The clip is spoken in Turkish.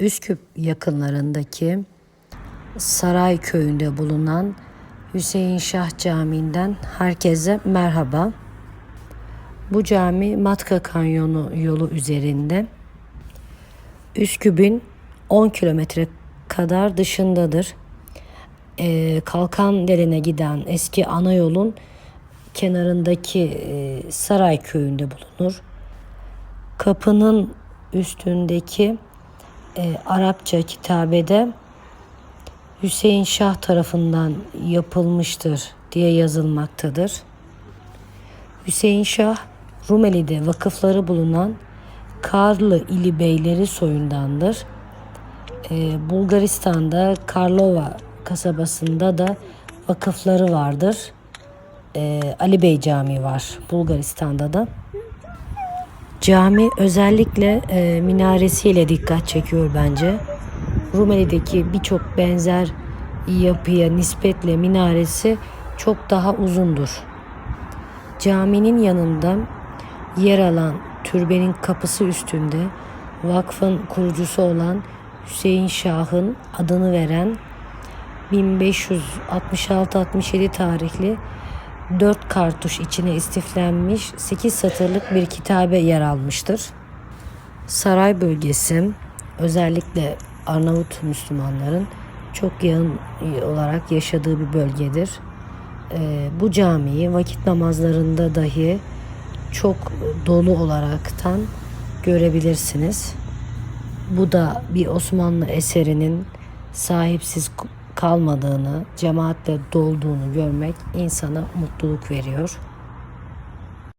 Üsküp yakınlarındaki Saray köyünde bulunan Hüseyin Şah Camii'nden herkese merhaba. Bu cami Matka Kanyonu yolu üzerinde. Üsküp'ün 10 kilometre kadar dışındadır. Ee, Kalkan Dere'ne giden eski ana yolun kenarındaki e, Saray köyünde bulunur. Kapının üstündeki e, Arapça kitabede Hüseyin Şah tarafından yapılmıştır diye yazılmaktadır. Hüseyin Şah Rumeli'de vakıfları bulunan Karlı ili beyleri soyundandır. Ee, Bulgaristan'da Karlova kasabasında da vakıfları vardır. Ee, Ali Bey Camii var Bulgaristan'da da. Cami özellikle e, minaresiyle dikkat çekiyor bence. Rumeli'deki birçok benzer yapıya nispetle minaresi çok daha uzundur. Caminin yanında yer alan türbenin kapısı üstünde vakfın kurucusu olan Hüseyin Şah'ın adını veren 1566-67 tarihli 4 kartuş içine istiflenmiş 8 satırlık bir kitabe yer almıştır. Saray bölgesi özellikle Arnavut Müslümanların çok yoğun olarak yaşadığı bir bölgedir. Ee, bu camiyi vakit namazlarında dahi çok dolu olaraktan görebilirsiniz. Bu da bir Osmanlı eserinin sahipsiz kalmadığını, cemaatle dolduğunu görmek insana mutluluk veriyor.